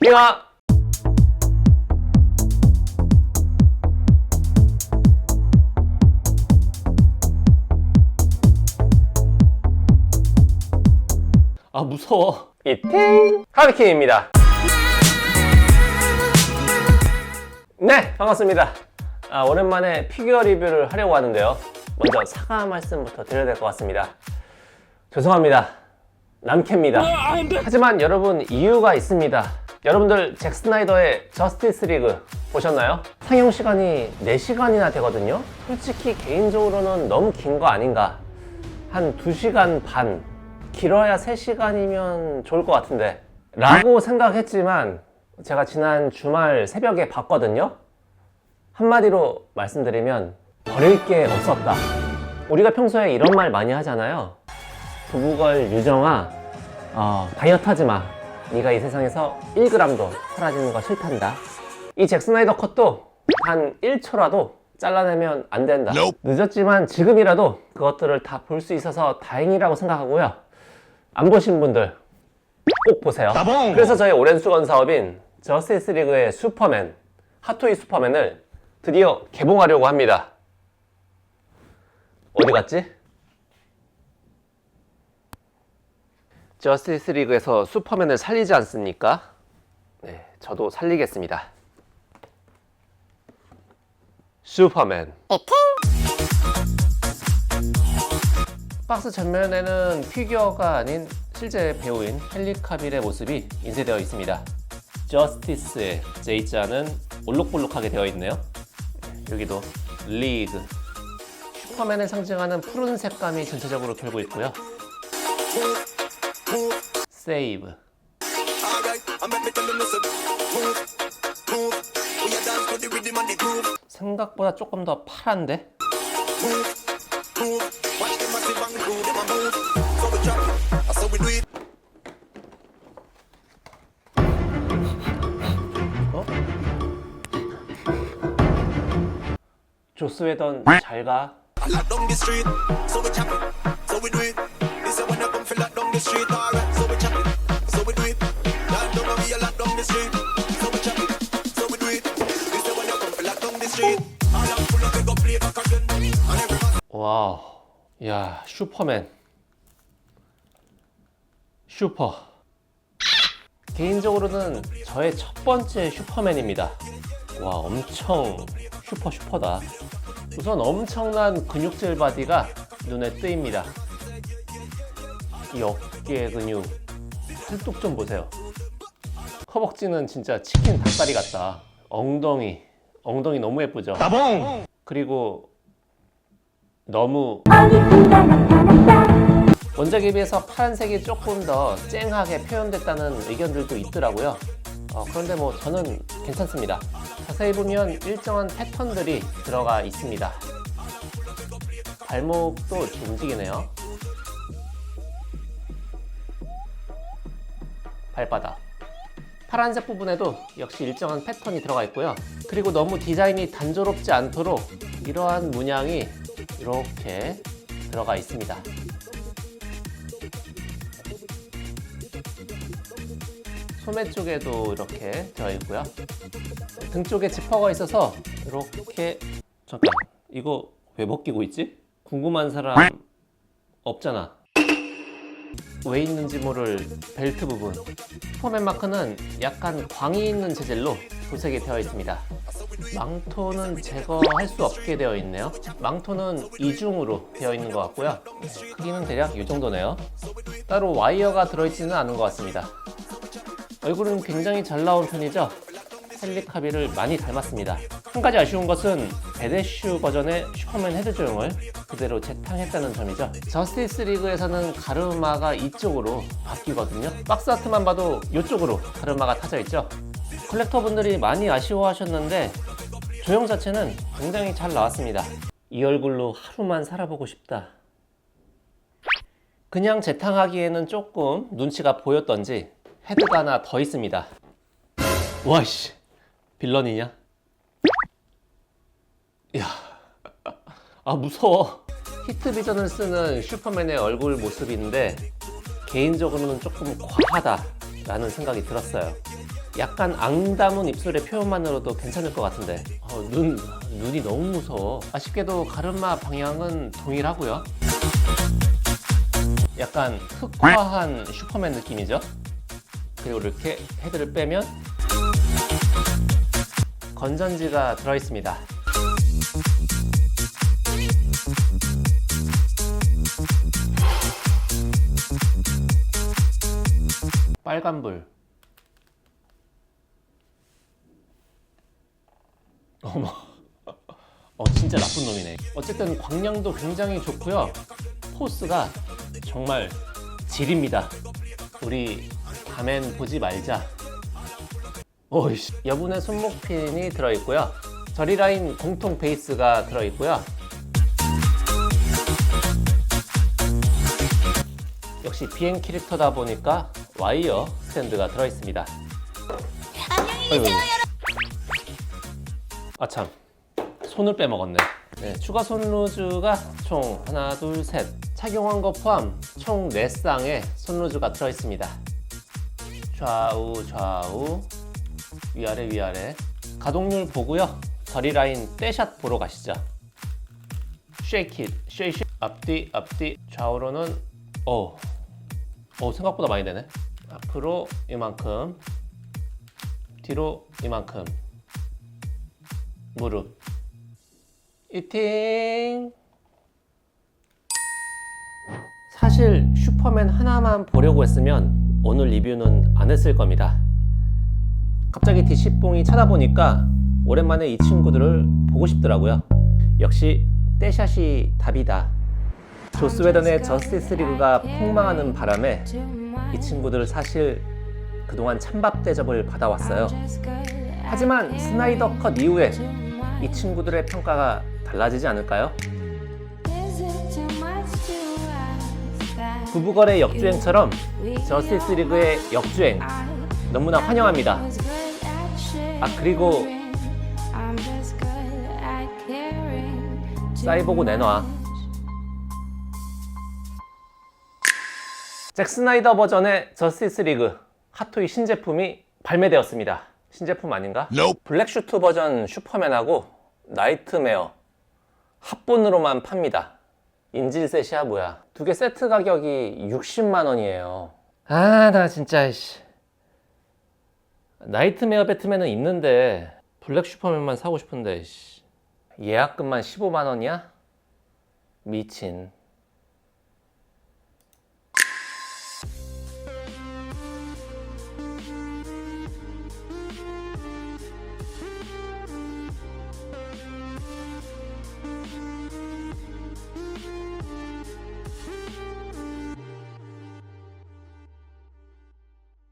빙하 아 무서워. 이팅 하비킴입니다. 네 반갑습니다. 아, 오랜만에 피규어 리뷰를 하려고 하는데요. 먼저 사과 말씀부터 드려야 될 것 같습니다. 죄송합니다. 남캐입니다. 하지만 여러분 이유가 있습니다 여러분들 잭 스나이더의 저스티스 리그 보셨나요? 상영 시간이 4시간이나 되거든요. 솔직히 개인적으로는 너무 긴 거 아닌가. 한 2시간 반. 길어야 3시간이면 좋을 것 같은데. 라고 생각했지만 제가 지난 주말 새벽에 봤거든요. 한마디로 말씀드리면 버릴 게 없었다. 우리가 평소에 이런 말 많이 하잖아요. 부부걸 유정아 어, 다이어트 하지 마 네가 이 세상에서 1g도 사라지는 거 싫단다. 이 잭스나이더 컷도 한 1초라도 잘라내면 안 된다. 늦었지만 지금이라도 그것들을 다 볼 수 있어서 다행이라고 생각하고요. 안 보신 분들 꼭 보세요. 그래서 저희 오랜 수건 사업인 저스티스 리그의 슈퍼맨 핫토이 슈퍼맨을 드디어 개봉하려고 합니다. 어디 갔지? 저스티스 리그에서 슈퍼맨을 살리지 않습니까? 네, 저도 살리겠습니다. 슈퍼맨. 박스 전면에는 피규어가 아닌 실제 배우인 헨리 카빌의 모습이 인쇄되어 있습니다. 저스티스의 J자는 올록볼록하게 되어 있네요. 여기도 리그. 슈퍼맨을 상징하는 푸른 색감이 전체적으로 돌고 있고요. 세이브. 생각보다 조금 더 파란데? 어? 조스 웨던 잘 가. lock down the street, so we chop it, so we do it. This is when you come feel lock down the street, alright, 와우. 야, 슈퍼맨. 슈퍼. 개인적으로는 저의 첫 번째 슈퍼맨입니다. 와, 엄청 슈퍼 슈퍼다. 우선 엄청난 근육질 바디가 눈에 띄입니다. 이 어깨 근육. 팔뚝 좀 보세요. 허벅지는 진짜 치킨 닭다리 같다. 엉덩이. 엉덩이 너무 예쁘죠? 그리고 너무 원작에 비해서 파란색이 조금 더 쨍하게 표현됐다는 의견들도 있더라고요. 어, 그런데 뭐 저는 괜찮습니다. 자세히 보면 일정한 패턴들이 들어가 있습니다. 발목도 이렇게 움직이네요. 발바닥. 파란색 부분에도 역시 일정한 패턴이 들어가 있고요. 그리고 너무 디자인이 단조롭지 않도록 이러한 문양이 이렇게 들어가 있습니다. 소매 쪽에도 이렇게 되어 있고요. 등 쪽에 지퍼가 있어서 이렇게 잠깐 이거 왜 벗기고 있지? 궁금한 사람 없잖아. 왜 있는지 모를 벨트 부분. 슈퍼맨 마크는 약간 광이 있는 재질로 도색이 되어 있습니다. 망토는 제거할 수 없게 되어 있네요. 망토는 이중으로 되어 있는 것 같고요. 크기는 대략 이 정도네요. 따로 와이어가 들어있지는 않은 것 같습니다. 얼굴은 굉장히 잘 나온 편이죠. 헨리 카비를 많이 닮았습니다. 한 가지 아쉬운 것은 베데슈 버전의 슈퍼맨 헤드 조형을 그대로 재탕했다는 점이죠. 저스티스 리그에서는 가르마가 이쪽으로 바뀌거든요. 박스 아트만 봐도 이쪽으로 가르마가 타져 있죠. 컬렉터 분들이 많이 아쉬워하셨는데 조형 자체는 굉장히 잘 나왔습니다. 이 얼굴로 하루만 살아보고 싶다. 그냥 재탕하기에는 조금 눈치가 보였던지 헤드가 하나 더 있습니다. 와이씨, 빌런이냐? 야, 아 무서워. 히트 비전을 쓰는 슈퍼맨의 얼굴 모습인데 개인적으로는 조금 과하다라는 생각이 들었어요. 약간 앙담은 입술의 표현만으로도 괜찮을 것 같은데. 어, 눈, 눈이 너무 무서워. 아쉽게도 가르마 방향은 동일하고요. 약간 흑화한 슈퍼맨 느낌이죠? 그리고 이렇게 헤드를 빼면 건전지가 들어있습니다 빨간불. 어머. 어 진짜 나쁜 놈이네. 어쨌든 광량도 굉장히 좋고요. 포스가 정말 질입니다. 우리 밤엔 보지 말자. 오이씨. 여분의 손목핀이 들어있고요. 저리라인 공통 베이스가 들어있고요. 역시 비행 캐릭터다 보니까 와이어 스탠드가 들어있습니다. 안녕히 계세요 아참. 손을 빼먹었네. 네, 추가 손루즈가 총 하나 둘 셋. 착용한 거 포함 총 4쌍의 손루즈가 들어있습니다. 좌우 좌우. 위아래 위아래. 가동률 보고요. 저리 라인 떼샷 보러 가시죠. 쉐이크 잇 쉐이크 앞뒤 앞뒤. 좌우로는 어, 어 생각보다 많이 되네 앞으로 이만큼 뒤로 이만큼. 무릎. 이팅. 사실 슈퍼맨 하나만 보려고 했으면 오늘 리뷰는 안 했을 겁니다. 갑자기 디시뽕이 찾아보니까 오랜만에 이 친구들을 보고 싶더라고요. 역시 떼샷이 답이다. 조스 웨던의 저스티스 리그가 폭망하는 바람에 이 친구들 사실 그동안 찬밥 대접을 받아왔어요 하지만 스나이더 컷 이후에 이 친구들의 평가가 달라지지 않을까요? 부부거래 역주행처럼 저스티스 리그의 역주행 너무나 환영합니다. 아 그리고 사이보그 내놔. 잭 스나이더 버전의 저스티스 리그 핫토이 신제품이 발매되었습니다. 신제품 아닌가? Nope. 블랙슈트 버전 슈퍼맨하고 나이트메어 합본으로만 팝니다. 인질셋이야 뭐야. 두 개 세트 가격이 60만 원이에요. 아 나 진짜 씨. 나이트메어 배트맨은 있는데 블랙 슈퍼맨만 사고 싶은데 씨. 예약금만 15만 원이야? 미친.